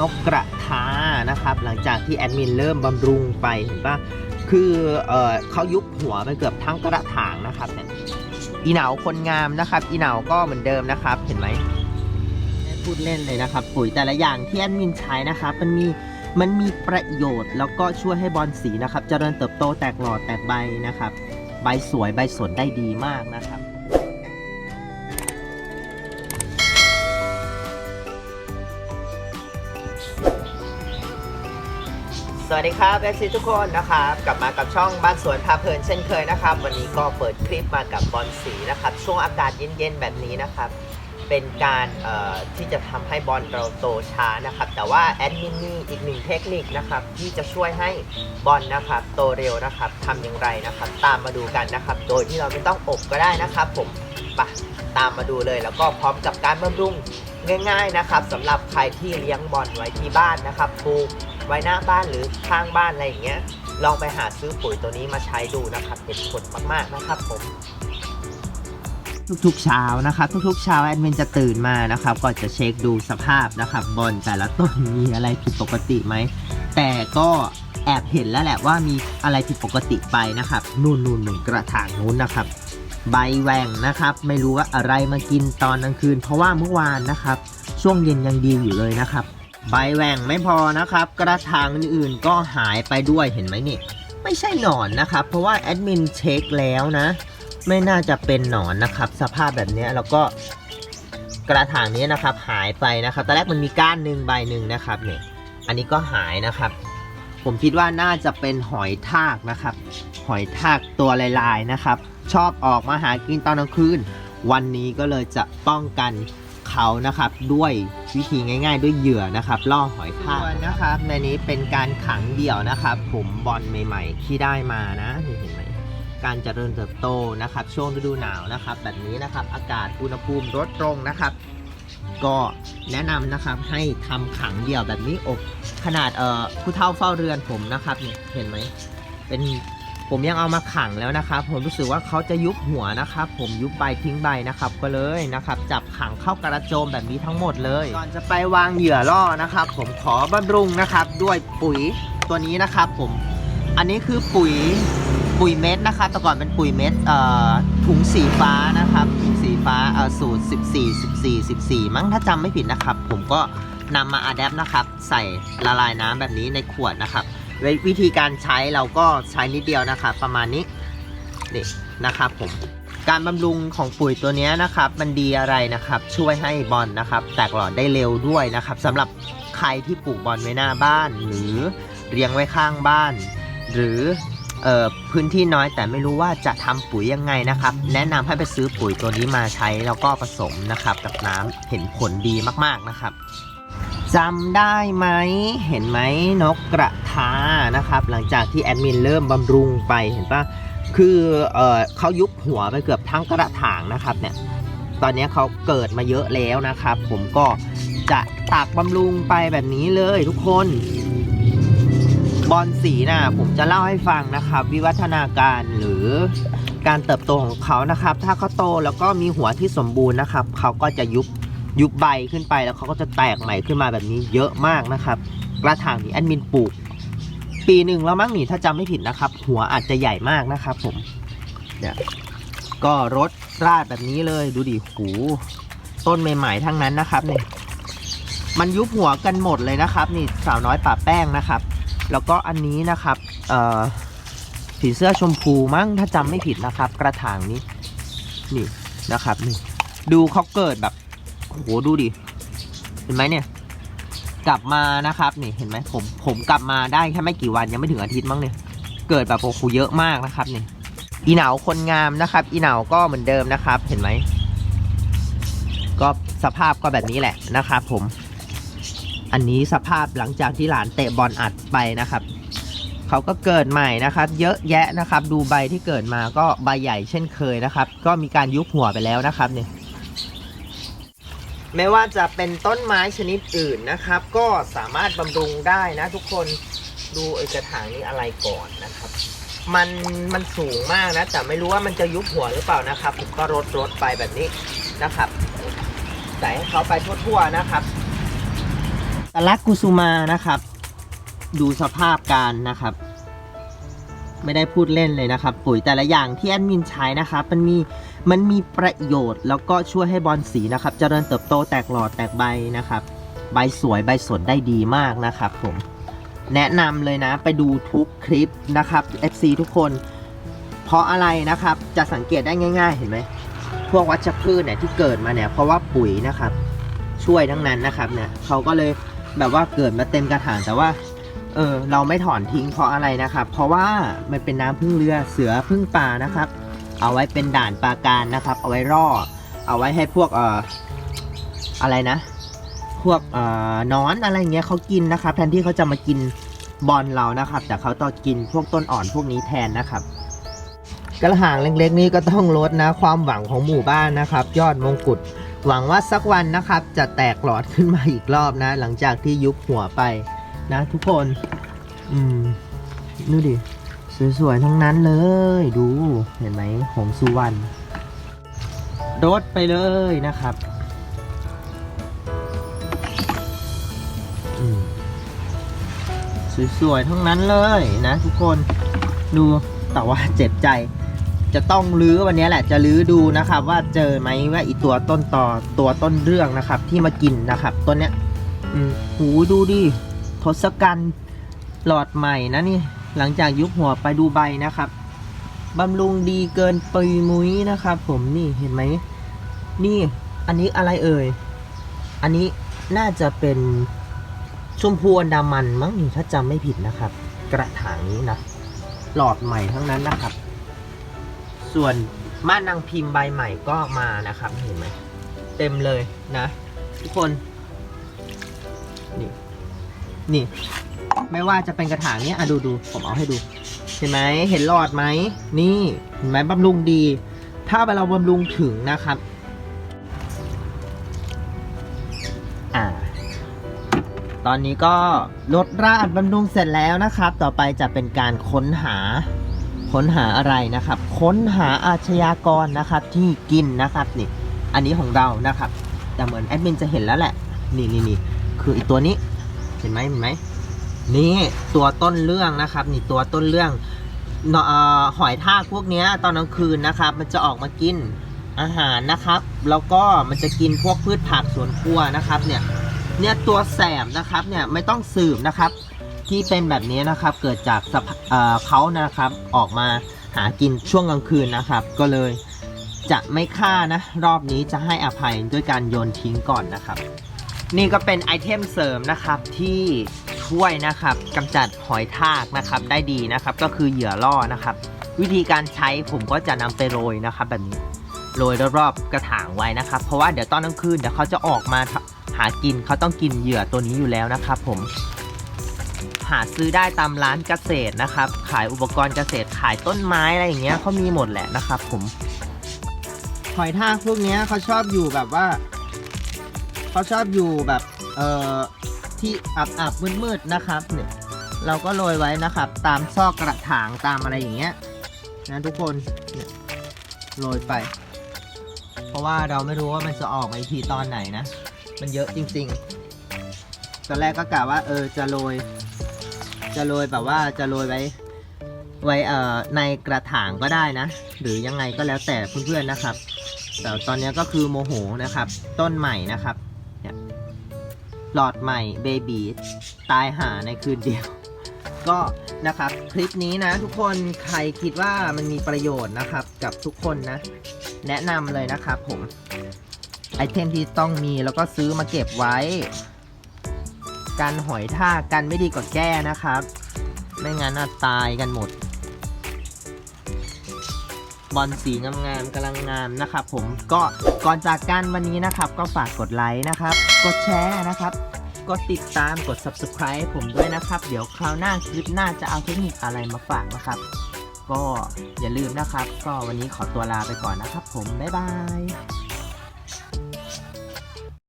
นกกระทานะครับหลังจากที่แอดมินเริ่มบำรุงไปเห็นปะคือเออเขายุบหัวไปเกือบทั้งกระถางนะครับเนี่ยอีเหนาคนงามนะครับ อีเหนาก็เหมือนเดิมนะครับเห็นไหมพูดเล่นเลยนะครับ ปุ๋ยแต่ละอย่างที่แอดมินใช้นะครับมันมีมันมีประโยชน์ แล้วก็ช่วยให้บอลสีนะครับเจริญเติบโตแตกหลอดแตกใบนะครับ ใบสวยใบสนได้ดีมากนะครับ สวัสดีครับเอซีทุกคนนะครับกลับมากับช่องบ้านสวนพาเพลินเช่นเคยนะครับ วันนี้ก็เปิดคลิปมากับบอลสีนะครับ ช่วงอากาศเย็นๆแบบนี้นะครับ เป็นการที่จะทำให้บอลเราโตช้านะครับ แต่ว่าแอดมินมีอีกหนึ่งเทคนิคนะครับ ที่จะช่วยให้บอลนะครับ โตเร็วนะครับทำอย่างไรนะครับ ตามมาดูกันนะครับ โดยที่เราไม่ต้องอบก็ได้นะครับ ผมไปะตามมาดูเลย แล้วก็พร้อมกับการบำรุงง่าย ๆนะครับสำหรับใครที่เลี้ยงบอลไว้ที่บ้านนะครับปลูก ไว้หน้าบ้านหรือข้างบ้านอะไรอย่างเงี้ย ลองไปหาซื้อปุ๋ยตัวนี้มาใช้ดูนะครับเห็นผลมากๆนะครับผมทุกๆเช้านะครับทุกๆเช้าแอดมินจะตื่นมานะครับก็จะเช็คดูสภาพนะครับบนแต่ละต้นมีอะไรผิดปกติไหมแต่ก็แอบเห็นแล้วแหละว่ามีอะไรผิดปกติไปนะครับนู่นนู่นหนึ่งกระถางนู้นนะครับ ใบแหว่งนะครับ ไม่รู้ว่าอะไรมากินตอนกลางคืน เพราะว่าเมื่อวานนะครับ ช่วงเย็นยังดีอยู่เลยนะครับ ใบแหว่งไม่พอนะครับ กระถางอื่นๆก็หายไปด้วยเห็นไหมนี่ ไม่ใช่หนอนนะครับ เพราะว่าแอดมินเช็คแล้วนะ ไม่น่าจะเป็นหนอนนะครับ สภาพแบบนี้แล้วก็กระถางนี้นะครับหายไปนะครับตอนแรกมันมีก้านหนึ่งใบหนึ่งนะครับเนี่ยอันนี้ก็หายนะครับ ผมคิดว่าน่าจะเป็นหอยทากนะครับ หอยทากตัวลายๆนะครับ ชอบออกมาหากินตอนกลางคืน วันนี้ก็เลยจะป้องกัน เขานะครับด้วยวิธีง่าย ๆ ด้วยเหยื่อนะครับล่อหอยทากนะครับในนี้เป็นการขังเดี่ยวนะครับผมบอลใหม่ ๆ ที่ได้มานะนี่เห็นไหมการเจริญเติบโตนะครับช่วงฤดูหนาวนะครับ แบบนี้นะครับอากาศอุณหภูมิลดลงนะครับ ก็แนะนำนะครับให้ทำขังเดี่ยวแบบนี้อบขนาดเอ่อผู้เฒ่าเฝ้าเรือนผมนะครับเนี่ยเห็นไหมเป็น ผมยังเอามาขังแล้วนะครับ ผมรู้สึกว่าเขาจะยุบหัวนะครับ ผมยุบใบทิ้งใบนะครับ ก็เลยนะครับ จับขังเข้ากระโจมแบบนี้ทั้งหมดเลยก่อนจะไปวางเหยื่อล่อนะครับ ผมขอบำรุงนะครับ ด้วยปุ๋ยตัวนี้นะครับ ผมอันนี้คือปุ๋ยปุ๋ยเม็ดนะครับแต่ก่อนเป็นปุ๋ยเม็ดเอ่อถุงสีฟ้านะครับถุงสีฟ้าเอ่อสูตร 14 14 14 มั้งถ้าจำไม่ผิดนะครับ ผมก็นำมาอัดแอปนะครับ ใส่ละลายน้ำแบบนี้ในขวดนะครับ วิวิธีการใช้เราก็ใช้นิดเดียวนะครับประมาณนี้นี่นะครับผมการบำรุงของปุ๋ยตัวนี้นะครับ มันดีอะไรนะครับ ช่วยให้บอลนะครับ แตกหลอดได้เร็วด้วยนะครับสำหรับใครที่ปลูกบอลไว้หน้าบ้าน หรือเลี้ยงไว้ข้างบ้าน หรือเอ่อพื้นที่น้อยแต่ไม่รู้ว่าจะทำปุ๋ยยังไงนะครับ แนะนำให้ไปซื้อปุ๋ยตัวนี้มาใช้แล้วก็ผสมนะครับ กับน้ำเห็นผลดีมากๆนะครับ จำได้ไหมเห็นไหมนกกระทานะครับ หลังจากที่แอดมินเริ่มบำรุงไปเห็นปะคือเออเขายุบหัวไปเกือบทั้งกระถางนะครับเนี่ยตอนนี้เขาเกิดมาเยอะแล้วนะครับ ผมก็จะตักบำรุงไปแบบนี้เลยทุกคนบอลสีน่ะผมจะเล่าให้ฟังนะครับ วิวัฒนาการหรือการเติบโตของเขานะครับ ถ้าเขาโตแล้วก็มีหัวที่สมบูรณ์นะครับ เขาก็จะยุบ ยุบใบขึ้นไปแล้วเขาก็จะแตกใหม่ขึ้นมาแบบนี้เยอะมากนะครับ กระถางนี้แอดมินปลูก ปีหนึ่งแล้วมั้งนี่ถ้าจำไม่ผิดนะครับ หัวอาจจะใหญ่มากนะครับผมเนี่ยก็รดราดแบบนี้เลยดูดิหูต้นใหม่ๆทั้งนั้นนะครับเนี่ยมันยุบหัวกันหมดเลยนะครับ นี่สาวน้อยป่าแป้งนะครับ แล้วก็อันนี้นะครับเอ่อผีเสื้อชมพูมั้งถ้าจำไม่ผิดนะครับ กระถางนี้นี่นะครับนี่ดูเขาเกิดแบบ โอ้โหดูดิ เห็นไหมเนี่ย กลับมานะครับนี่เห็นไหมผมผมกลับมาได้แค่ไม่กี่วันยังไม่ถึงอาทิตย์มั้งเนี่ย เกิดแบบโอ้โหเยอะมากนะครับนี่อีเหนาคนงามนะครับ อีเหนาก็เหมือนเดิมนะครับ เห็นไหมก็สภาพก็แบบนี้แหละนะครับผม อันนี้สภาพหลังจากที่หลานเตะบอลอัดไปนะครับเขาก็เกิดใหม่นะครับ เยอะแยะนะครับ ดูใบที่เกิดมาก็ใบใหญ่เช่นเคยนะครับ ก็มีการยุบหัวไปแล้วนะครับเนี่ย ไม่ว่าจะเป็นต้นไม้ชนิดอื่นนะครับ ก็สามารถบำรุงได้นะทุกคนดูไอ้กระถางนี้อะไรก่อนนะครับ มันมันสูงมากนะ แต่ไม่รู้ว่ามันจะยุบหัวหรือเปล่านะครับ ผมก็รดรดไปแบบนี้นะครับใส่ให้เขาไปทั่วๆนะครับตะลักกุสุมานะครับ ดูสภาพการนะครับ ไม่ได้พูดเล่นเลยนะครับ ปุ๋ยแต่ละอย่างที่แอดมินใช้นะครับ มันมี มันมีประโยชน์ แล้วก็ช่วยให้บอลสีนะครับเจริญเติบโตแตกหลอดแตกใบนะครับ ใบสวยใบสดได้ดีมากนะครับผมแนะนำเลยนะไปดูทุกคลิปนะครับ FC ทุกคน เพราะอะไรนะครับจะสังเกตได้ง่าย ๆ เห็นไหมพวกวัชพืชเนี่ยที่เกิดมาเนี่ยเพราะว่าปุ๋ยนะครับ ช่วยทั้งนั้นนะครับเนี่ยเขาก็เลยแบบว่าเกิดมาเต็มกระถางแต่ว่าเออเราไม่ถอนทิ้งเพราะอะไรนะครับ เพราะว่ามันเป็นน้ำพึ่งเรือเสือพึ่งป่านะครับ เอาไว้เป็นด่านปราการนะครับ เอาไว้ร่อ เอาไว้ให้พวกเอ่ออะไรนะ พวกเอ่อนอนอะไรเงี้ยเขากินนะครับ แทนที่เขาจะมากินบอลเรานะครับ แต่เขาต้องกินพวกต้นอ่อนพวกนี้แทนนะครับ กระถางเล็กๆ นี้ก็ต้องลดนะ ความหวังของหมู่บ้านนะครับ ยอดมงกุฎหวังว่าสักวันนะครับ จะแตกหลอดขึ้นมาอีกรอบนะ หลังจากที่ยุบหัวไปนะทุกคน อืมดูดิ สวยๆทั้งนั้นเลยดูเห็นไหมหงสุวรรณรดไปเลยนะครับสวยๆทั้งนั้นเลยนะทุกคนดูแต่ว่าเจ็บใจ จะต้องลื้อวันนี้แหละจะลื้อดูนะครับ ว่าเจอไหมว่าอีตัวต้นต่อตัวต้นเรื่องนะครับ ที่มากินนะครับต้นเนี้ยอืมหูดูดิทศกัณฐ์หลอดใหม่นะนี่ หลังจากยุบหัวไปดูใบนะครับบำรุงดีเกินปุยมุ้ยนะครับผมนี่เห็นไหม นี่อันนี้อะไรเอ่ย อันนี้น่าจะเป็นชมพูอันดามันมั้งนี่ถ้าจำไม่ผิดนะครับ กระถางนี้นะ หลอดใหม่ทั้งนั้นนะครับ ส่วนม่านนางพิมพ์ใบใหม่ก็มานะครับ เห็นไหมเต็มเลยนะ ทุกคน นี่ นี่ ไม่ว่าจะเป็นกระถางเนี้ยอะดูดูผมเอาให้ดู เห็นไหมเห็นหลอดไหมนี่เห็นไหมบำรุงดี ถ้าเราบำรุงถึงนะครับอ่าตอนนี้ก็ลดราดบำรุงเสร็จแล้วนะครับ ต่อไปจะเป็นการค้นหาค้นหาอะไรนะครับ ค้นหาอาชญากรนะครับที่กินนะครับนี่ อันนี้ของเรานะครับ แต่เหมือนแอดมินจะเห็นแล้วแหละ นี่นี่นี่คืออีกตัวนี้ เห็นไหมเห็นไหม นี่ตัวต้นเรื่องนะครับนี่ตัวต้นเรื่องออหอยทากพวกนี้ตอนกลางคืนนะครับ มันจะออกมากินอาหารนะครับ แล้วก็มันจะกินพวกพืชผักสวนครัวนะครับ เนี่ยเนี่ยตัวแสบนะครับเนี่ยไม่ต้องสืบนะครับ ที่เป็นแบบนี้นะครับเกิดจากเเขานะครับออกมาหากินช่วงกลางคืนนะครับ ก็เลยจะไม่ฆ่านะ รอบนี้จะให้อภัยด้วยการโยนทิ้งก่อนนะครับ นี่ก็เป็นไอเทมเสริมนะครับที่ ช่วยนะครับกำจัดหอยทากนะครับได้ดีนะครับ ก็คือเหยื่อล่อนะครับ วิธีการใช้ผมก็จะนำไปโรยนะครับ แบบนี้โรยรอบๆกระถางไว้นะครับ เพราะว่าเดี๋ยวตอนกลางคืนเดี๋ยวเขาจะออกมาหากินเขาต้องกินเหยื่อตัวนี้อยู่แล้วนะครับ ผม หาซื้อได้ตามร้านเกษตรนะครับ ขายอุปกรณ์เกษตรขายต้นไม้อะไรอย่างเงี้ยเขามีหมดแหละนะครับ ผมหอยทากพวกนี้เขาชอบอยู่แบบว่าเขาชอบอยู่แบบ เอ่อ ที่อับอับมืดมืดๆนะครับเนี่ยเราก็โรยไว้นะครับ ตามซอกกระถางตามอะไรอย่างเงี้ยนะทุกคนเนี่ยโรยไป เพราะว่าเราไม่รู้ว่ามันจะออกมาอีกทีตอนไหนนะ มันเยอะจริงๆตอนแรกก็กะว่าเออจะโรย จะโรยแบบว่าจะโรยไว้ไว้เอ่อในกระถางก็ได้นะ หรือยังไงก็แล้วแต่เพื่อนๆนะครับ แต่ตอนนี้ก็คือโมโหนะครับ ต้นใหม่นะครับ หลอดใหม่เบบีตายหาในคืนเดียว ก็นะครับคลิปนี้นะทุกคนใครคิดว่ามันมีประโยชน์นะครับกับทุกคนนะ แนะนำเลยนะครับผมไอเทมที่ต้องมีแล้วก็ซื้อมาเก็บไว้การหอยทากันไม่ดีกว่าแก้นะครับ ไม่งั้นตายกันหมด บอลสีงามๆกำลังงามนะครับผมก็ก่อนจากกันวันนี้นะครับ ก็ฝากกดไลค์นะครับ กดแชร์นะครับกดติดตามกด subscribe ผมด้วยนะครับ เดี๋ยวคราวหน้าคลิปหน้าจะเอาเทคนิคอะไรมาฝากนะครับ ก็อย่าลืมนะครับ ก็วันนี้ขอตัวลาไปก่อนนะครับ ผมบ๊ายบาย